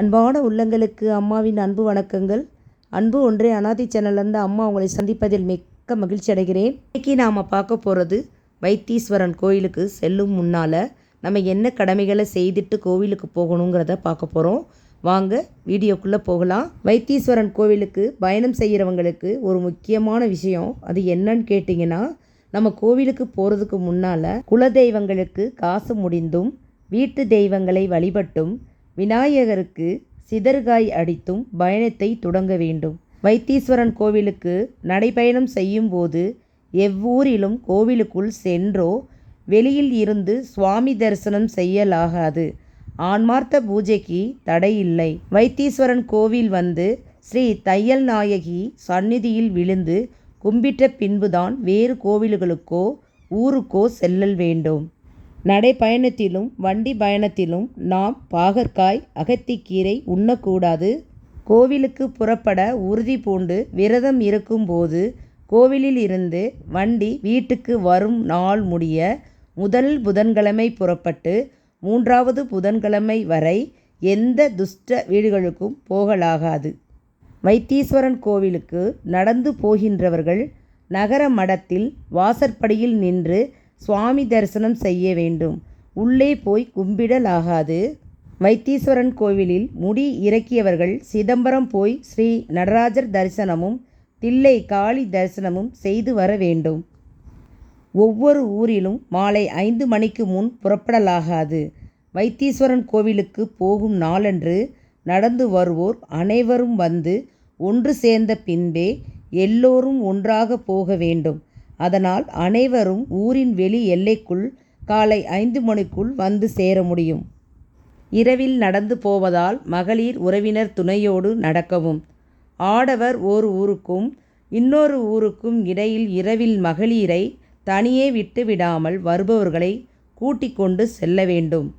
அன்பான உள்ளங்களுக்கு அம்மாவின் அன்பு வணக்கங்கள். அன்பு ஒன்றே அனாதி சேனல்லேருந்து அம்மா உங்களை சந்திப்பதில் மிக்க மகிழ்ச்சி அடைகிறேன். இன்றைக்கி நாம் பார்க்க போகிறது வைத்தீஸ்வரன் கோயிலுக்கு செல்லும் முன்னால் நம்ம என்ன கடமைகளை செய்துட்டு கோவிலுக்கு போகணுங்கிறத பார்க்க போகிறோம் வாங்க வீடியோக்குள்ளே போகலாம். வைத்தீஸ்வரன் கோவிலுக்கு பயணம் செய்கிறவங்களுக்கு ஒரு முக்கியமான விஷயம் அது என்னன்னு கேட்டிங்கன்னா நம்ம கோவிலுக்கு போகிறதுக்கு முன்னால் குல தெய்வங்களுக்கு காசு முடிந்தும் வீட்டு தெய்வங்களை வழிபட்டும் விநாயகருக்கு சிதறுகாய் அடித்தும் பயணத்தை தொடங்க வேண்டும். வைத்தீஸ்வரன் கோவிலுக்கு நடைபயணம் செய்யும்போது எவ்வூரிலும் கோவிலுக்குள் சென்றோ வெளியில் இருந்து சுவாமி தரிசனம் செய்யலாகாது. ஆன்மார்த்த பூஜைக்கு தடையில்லை. வைத்தீஸ்வரன் கோவில் வந்து ஸ்ரீ தையல் நாயகி சந்நிதியில் விழுந்து கும்பிட்ட பின்புதான் வேறு கோவில்களுக்கோ ஊருக்கோ செல்லல் வேண்டும். நடைப்பயணத்திலும் வண்டி பயணத்திலும் நாம் பாகற்காய் அகத்திக்கீரை உண்ணக்கூடாது. கோவிலுக்கு புறப்பட உறுதி பூண்டு விரதம் இருக்கும்போது கோவிலில் இருந்து வண்டி வீட்டுக்கு வரும் நாள் முடிய முதல் புதன்கிழமை புறப்பட்டு மூன்றாவது புதன்கிழமை வரை எந்த துஷ்ட வீடுகளுக்கும் போகலாகாது. வைத்தீஸ்வரன் கோவிலுக்கு நடந்து போகின்றவர்கள் நகர மடத்தில் வாசற்படியில் நின்று சுவாமி தரிசனம் செய்ய வேண்டும். உள்ளே போய் கும்பிடலாகாது. வைத்தீஸ்வரன் கோவிலில் முடி இறக்கியவர்கள் சிதம்பரம் போய் ஸ்ரீ நடராஜர் தரிசனமும் தில்லை காளி தரிசனமும் செய்து வர வேண்டும். ஒவ்வொரு ஊரிலும் மாலை ஐந்து மணிக்கு முன் புறப்படலாகாது. வைத்தீஸ்வரன் கோவிலுக்கு போகும் நாளன்று நடந்து வருவோர் அனைவரும் வந்து ஒன்று சேர்ந்த பின்பே எல்லோரும் ஒன்றாக போக வேண்டும். அதனால் அனைவரும் ஊரின் வெளி எல்லைக்குள் காலை ஐந்து மணிக்குள் வந்து சேர முடியும். இரவில் நடந்து போவதால் மகளிர் உறவினர் துணையோடு நடக்கவும். ஆடவர் ஓர் ஊருக்கும் இன்னொரு ஊருக்கும் இடையில் இரவில் மகளிரை தனியே விட்டு விடாமல் வருபவர்களை கூட்டிக் கொண்டு செல்ல வேண்டும்.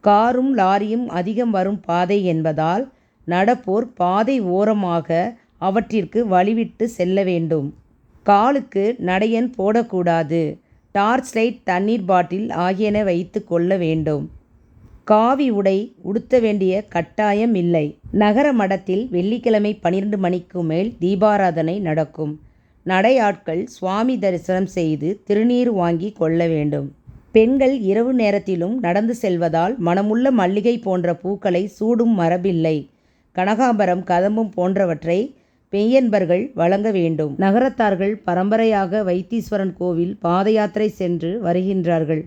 காரும் லாரியும் அதிகம் வரும் பாதை என்பதால் நடப்போர் பாதை ஓரமாக அவற்றிற்கு வழிவிட்டு செல்ல வேண்டும். காலுக்கு நடையன் போடக்கூடாது. டார்ச் லைட் தண்ணீர் பாட்டில் ஆகியன வைத்து கொள்ள வேண்டும். காவி உடை உடுத்த வேண்டிய கட்டாயம் இல்லை. நகர மடத்தில் வெள்ளிக்கிழமை பனிரெண்டு மணிக்கு மேல் தீபாராதனை நடக்கும். நடையாட்கள் சுவாமி தரிசனம் செய்து திருநீர் வாங்கி கொள்ள வேண்டும். பெண்கள் இரவு நேரத்திலும் நடந்து செல்வதால் மனமுள்ள மல்லிகை போன்ற பூக்களை சூடும் மரபில்லை. கனகாம்பரம் கதம்பம் போன்றவற்றை பெய்யன்பர்கள் வழங்க வேண்டும். நகரத்தார்கள் பரம்பரையாக வைத்தீஸ்வரன் கோவில் பாத யாத்திரை சென்று வருகின்றார்கள்.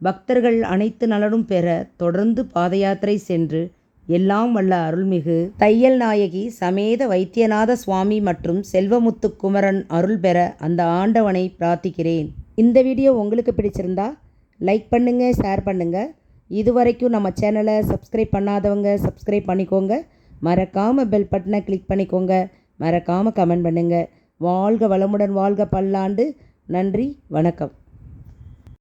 பக்தர்கள் அனைத்து நலனும் பெற தொடர்ந்து பாத யாத்திரை சென்று எல்லாம் வல்ல அருள்மிகு. தையல் நாயகி சமேத வைத்தியநாத சுவாமி மற்றும் செல்வமுத்து குமரன் அருள் பெற அந்த ஆண்டவனை பிரார்த்திக்கிறேன். இந்த வீடியோ உங்களுக்கு பிடிச்சிருந்தா லைக் பண்ணுங்கள் ஷேர் பண்ணுங்கள் இதுவரைக்கும் நம்ம சேனலை சப்ஸ்கிரைப் பண்ணாதவங்க சப்ஸ்கிரைப் பண்ணிக்கோங்க. மறக்காமல் பெல் பட்டனை கிளிக் பண்ணிக்கோங்க. மறக்காமல் கமெண்ட் பண்ணுங்கள் வாழ்க வளமுடன் வாழ்க பல்லாண்டு. நன்றி வணக்கம்.